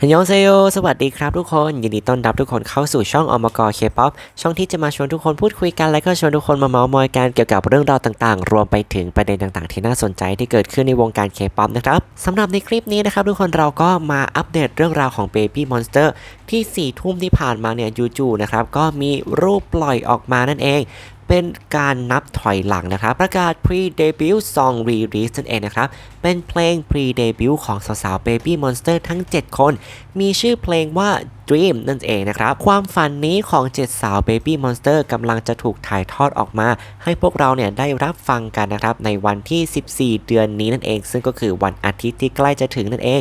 ฮันยองเซโยสวัสดีครับทุกคน ยินดีต้อนรับทุกคนเข้าสู่ช่องอมกเคป๊อปช่องที่จะมาชวนทุกคนพูดคุยกันและก็ชวนทุกคนมาเมาส์มอยกันเกี่ยวกับเรื่องราวต่างๆ รวมไปถึงประเด็นต่างๆ ที่น่าสนใจที่เกิดขึ้นในวงการเคป๊อปนะครับสำหรับในคลิปนี้นะครับทุกคนเราก็มาอัปเดตเรื่องราวของ Baby Monster ที่4ี่ทุ่มที่ผ่านมาเนี่ยจู่ๆนะครับก็มีรูปปล่อยออกมานั่นเอง เป็นการนับถอยหลังนะครับ ประกาศ pre-debut song release นั่นเองนะครับ เป็นเพลง pre-debut ของสาวๆ Baby Monster ทั้ง 7 คน มีชื่อเพลงว่า Dream นั่นเองนะครับ ความฝันนี้ของ7สาว Baby Monster กำลังจะถูกถ่ายทอดออกมา ให้พวกเราเนี่ยได้รับฟังกันนะครับ ในวันที่ 14 เดือนนี้นั่นเอง ซึ่งก็คือวันอาทิตย์ที่ใกล้จะถึงนั่นเอง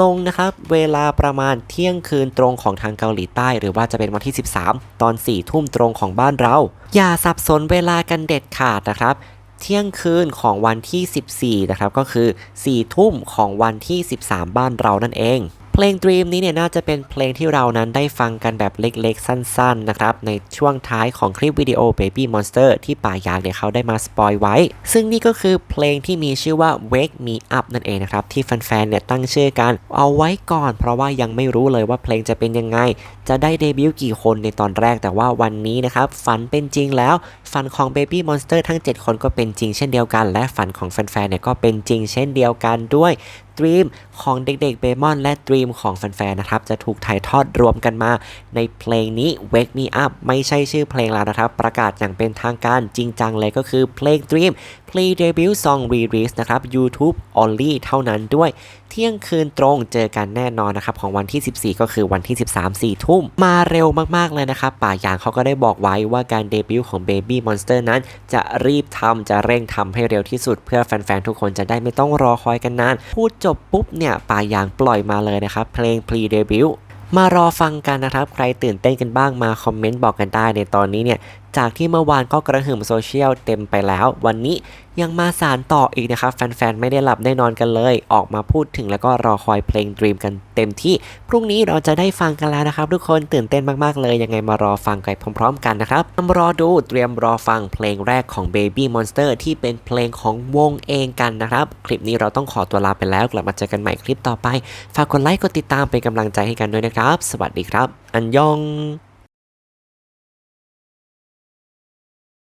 ลงนะครับ เวลาประมาณเที่ยงคืนตรงของทางเกาหลีใต้ หรือว่าจะเป็นวันที่ 13 ตอน 4 ทุ่มตรงของบ้านเรา อย่าสับสนเวลากันเด็ดขาดนะครับเที่ยงคืนของวันที่ 14 นะครับ ก็คือ 4 ทุ่มของวันที่ 13 บ้านเรานั่นเอง เพลง Dream นี้เนี่ยน่าจะเป็นเพลงที่เรานั้นได้ฟังกันแบบเล็กๆ สั้นๆนะครับในช่วงท้ายของคลิปวิดีโอ Baby Monster ที่ป่ายางเนี่ยเขาได้มาสปอยไว้ ซึ่งนี่ก็คือเพลงที่มีชื่อว่า Wake Me Up นั่นเองนะครับ ที่แฟนๆเนี่ยตั้งชื่อกันเอาไว้ก่อน เพราะว่ายังไม่รู้เลยว่าเพลงจะเป็นยังไง จะได้เดบิวต์กี่คนในตอนแรกแต่ว่าวันนี้นะครับฝันเป็นจริงแล้วฝันของ Baby Monster ทั้ง 7 คนก็เป็นจริงเช่นเดียวกัน และฝันของแฟนๆเนี่ยก็เป็นจริงเช่นเดียวกันด้วย Dream ของเด็กๆเบมอนและ Dream ของแฟนๆนะครับ จะถูกถ่ายทอดรวมกันมา ในเพลงนี้ Wake Me Up ไม่ใช่ชื่อเพลงแล้วนะครับ ประกาศอย่างเป็นทางการจริงจังเลยก็คือเพลง Dream Play Debut Song Release นะครับ YouTube Only เท่านั้นด้วยเที่ยงคืนตรงเจอกันแน่นอนนะครับ ของวันที่ 14 ก็คือวันที่ 13 4 ทุ่ม มาเร็วมากๆเลยนะครับ ป่าหยางเขาก็ได้บอกไว้ว่าการเดบิวต์ของ Baby Monster นั้น จะรีบทำจะเร่งทำให้เร็วที่สุด เพื่อแฟนๆ ทุกคนจะได้ไม่ต้องรอคอยกันนาน พูดจบปุ๊บเนี่ยป่ายางปล่อยมาเลยนะครับ เพลง Pre Debut มารอฟังกันนะครับ ใครตื่นเต้นกันบ้างมาคอมเมนต์บอกกันได้ในตอนนี้เนี่ย จากที่เมื่อวานก็กระหึ่มโซเชียลเต็มไปแล้ว วันนี้ยังมาสารต่ออีกนะครับ แฟนๆ ไม่ได้หลับได้นอนกันเลย ออกมาพูดถึงแล้วก็รอคอยเพลง Dream กันเต็มที่ พรุ่งนี้เราจะได้ฟังกันแล้วนะครับ ทุกคนตื่นเต้นมากๆเลย ยังไงมารอฟังกันพร้อม ๆ กันนะครับรอดูเตรียมรอฟังเพลงแรกของ Baby Monster ที่เป็นเพลงของวงเองกันนะครับ คลิปนี้เราต้องขอตัวลาไปแล้ว กลับมาเจอกันใหม่คลิปต่อไป ฝากกดไลค์กดติดตามเป็นกำลังใจให้กันด้วยนะครับ สวัสดีครับ อันยอง